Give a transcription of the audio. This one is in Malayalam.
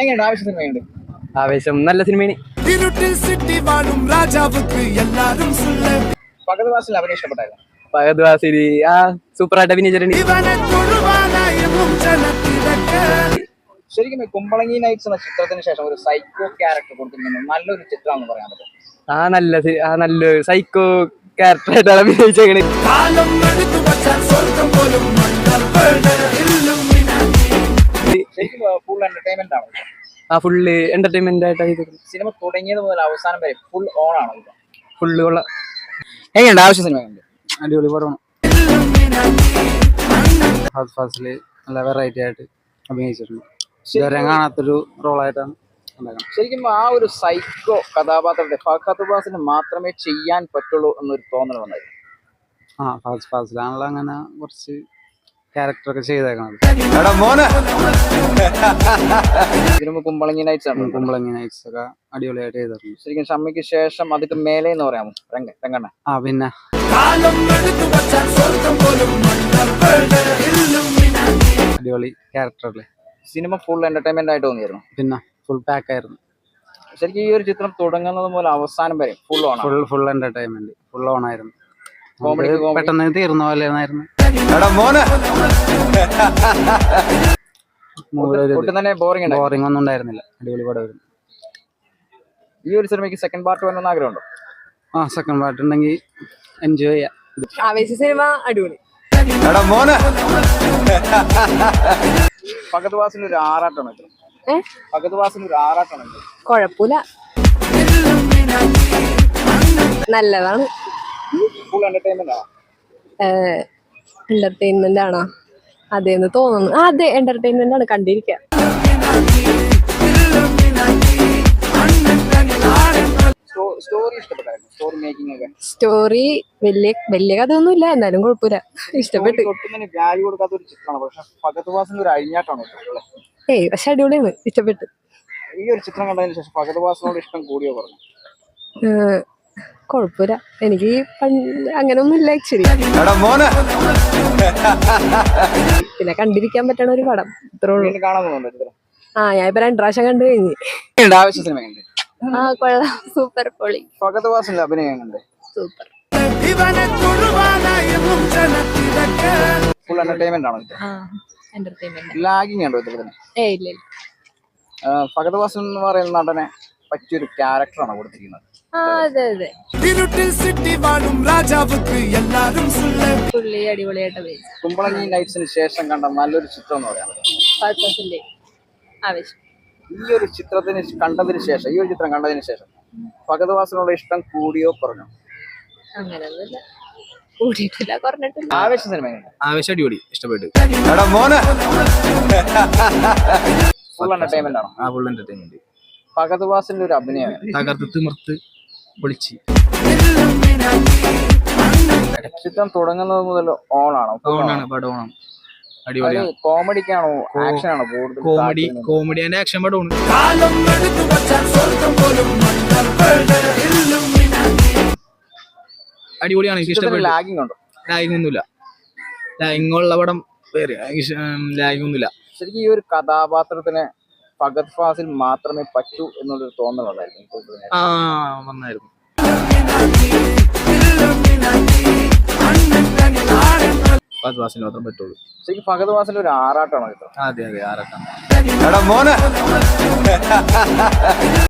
എങ്ങനെയുണ്ട്? ആവശ്യത്തിന് ആവേശം നല്ല സിനിമയാണ്. ആ സൂപ്പർ ശരിക്കും കുമ്പളങ്ങി നൈറ്റ്സ് എന്ന ചിത്രത്തിന് ശേഷം ഒരു സൈക്കോ ക്യാരക്ടർ കൊടുത്തിട്ടുണ്ട് നല്ലൊരു ചിത്രമാണെന്ന് പറയാൻ പറ്റും. ആ നല്ല ആ നല്ല സൈക്കോ ക്യാരക്ടറായിട്ടാണ് അഭിനയിച്ചേക്കണേ. ഫുൾ എന്റർടൈൻമെന്റ് ആണ് ആ ഫുള്ള് എന്റർടൈൻമെന്റ് ആയിട്ട് സിനിമ തുടങ്ങിയത് മുതൽ അവസാനം വരെ ഫുൾ ഓൺ ആണ്. ഫുള്ള് കൊള്ള എങ്ങനെയുണ്ട്? ആവശ്യ സിനിമ അടിപൊളി പടമാണ്. ഫാസ്റ്റ് ഫാസ്റ്റിൽ നല്ല വെറൈറ്റി ആയിട്ട് അഭിനയിച്ചിട്ടുണ്ട്. ഇതുവരെ കാണാത്തൊരു റോളായിട്ടാണ് ശരിക്കും ആ ഒരു സൈക്കോ കഥാപാത്രത്തെ ഫഹദ് ഫാസിന് മാത്രമേ ചെയ്യാൻ പറ്റുള്ളൂ എന്നൊരു തോന്നൽ വന്നത് ആ ഫാസ്റ്റ് ഫാസ്റ്റിലാണല്ലോ അങ്ങനെ കുറച്ച് ക്യാരക്ടറൊക്കെ ചെയ്തേക്കണത്. കുമ്പളങ്ങി നൈറ്റ്സ് ആണ്. കുമ്പളങ്ങി നൈറ്റ്സ് ഒക്കെ അടിപൊളിയായിട്ട് ചെയ്തിട്ടുണ്ട് ശരിക്കും ഷമ്മിക്ക് ശേഷം അതിക്ക് മേലെ എന്ന് പറയാമോ? രംഗ രംഗണ്ണ ആ പിന്നെ. അടിപൊളി ക്യാരക്ടറല്ലേ സിനിമ ഫുൾ എന്റർടൈൻമെന്റ് ആയിട്ട് തോന്നിയിരുന്നു പിന്നെ ഫുൾ പാക്ക് ആയിരുന്നു. ശരിക്കും ഈ ഒരു ചിത്രം തുടങ്ങുന്നത് മുതൽ അവസാനം വരെ full on full full entertainment full on ആയിരുന്നു. പെട്ടെന്ന് തീർന്ന പോലെ ആയിരുന്നു ഒട്ടും തന്നെ ബോറിംഗ് ഒന്നും ഉണ്ടായിരുന്നില്ല. അടിപൊളി പടമായിരുന്നു ഈ ഒരു സിനിമയ്ക്ക് സെക്കൻഡ് പാർട്ട് വരണമെന്ന് ആഗ്രഹമുണ്ടോ? ആ സെക്കൻഡ് പാർട്ട് ഉണ്ടെങ്കിൽ എൻജോയ് ചെയ്യാം. ആവേശ സിനിമ അടിപൊളി. ഫഹദ് വാസിന് ഒരു ആറാട്ടാണ് ഇത് ഏ? വാസിന് ഒരു ആറാട്ടാണ് കൊഴപ്പില്ല. നല്ലതാണ്. ഫുൾ എന്റർടൈൻമെന്റ് ആണ് എന്റർടൈൻമെന്റ് ആണോ? അതേന്ന് തോന്നുന്നു. ആ അതെ എന്റർടൈൻമെന്റ് ആണ് കണ്ടിരിക്കുക സ്റ്റോറി വലിയ സ്റ്റോറി മേക്കിംഗ് ഒന്നും വലിയ വലിയ കഥയൊന്നുമില്ല എന്നാലും കുഴപ്പമില്ല. ഇഷ്ടപ്പെട്ടു? ഏയ് പക്ഷെ അടിപൊളിയാണ്. ഇഷ്ടപ്പെട്ടു. ഈ ഒരു ചിത്രം കണ്ടതിന് ശേഷം ഫഹദ് വാസിനോട് ഇഷ്ടം കൂടിയോ പറഞ്ഞു? ഏഹ്, കൊഴപ്പില്ല എനിക്ക് അങ്ങനെ ഒന്നുമില്ല ആക്ച്വലി പിന്നെ കണ്ടിരിക്കാൻ പറ്റണ ഒരു പടം. ഇത്രേ ഉള്ളൂ. ആ ഞാൻ ഇപ്പൊ രണ്ടു പ്രാവശ്യം കണ്ടു കഴിഞ്ഞു. ആ കൊള്ളാം. സൂപ്പർ പൊളി. സൂപ്പർ. ഫുൾ ആണോ എന്റർടൈൻമെന്റ് ലാഗിങ് ഏയ് ഇല്ല എന്ന് പറയുന്ന നടനെ പറ്റിയൊരു ക്യാരക്ടറാണ് കൊടുത്തിരിക്കുന്നത്. പുള്ളി അടിപൊളിയായിട്ട് പോയി കുമ്പളങ്ങി നൈറ്റ്സിന് ശേഷം കണ്ട നല്ലൊരു ചിത്രം എന്ന് പറയാം. ആവശ്യം ഈ ഒരു ചിത്രത്തിന് കണ്ടതിന് ശേഷം ഈ ഒരു ചിത്രം കണ്ടതിന് ശേഷം ഭഗതവാസനോട് ഇഷ്ടം കൂടിയോ കുറഞ്ഞോ? അങ്ങനെയൊന്നുമില്ല കൂടിയിട്ടില്ല കുറഞ്ഞിട്ടില്ല. ആവേശ സിനിമ ആവേശം അടിപൊളി ഇഷ്ടപ്പെട്ടു. ഫുൾ എന്റർടൈൻമെന്റ് ആണോ? ആ ഫുൾ എന്റർടൈൻമെന്റ് ഫഹദ്വാസിന്റെ ഒരു അഭിനയമാണ് തകർത്ത് പൊളിച്ച് ചിത്രം തുടങ്ങുന്നത് മുതൽ ഓണാണോ. ഓണാണ് കോമഡിക്കാണോ ആക്ഷൻ ആണോ കോമഡി കോമഡി ആക്ഷൻ അടിപൊളിയാണ് എനിക്ക് ഇഷ്ടപ്പെട്ടു. ലാഗിങ് ഉണ്ടോ? ലാഗിങ് ഒന്നുമില്ല. ലാഗിങ് ഉള്ള പടം വേറെ. ലാഗിങ് ഒന്നുമില്ല. ശരിക്കും ഈ ഒരു കഥാപാത്രത്തിനെ ഫഗത് ഫാസിൽ മാത്രമേ പറ്റൂ എന്നുള്ളൊരു തോന്നലുണ്ടായിരുന്നു ആ വന്നായിരുന്നു. ഫഹദ് വാസിന് മാത്രം പറ്റുള്ളൂ. ശരിക്കും ഫഗത് ഫാസിൽ ഒരു ആറാട്ടാണോ ചിത്രം. അതെ അതെ ആറട്ടാണ്.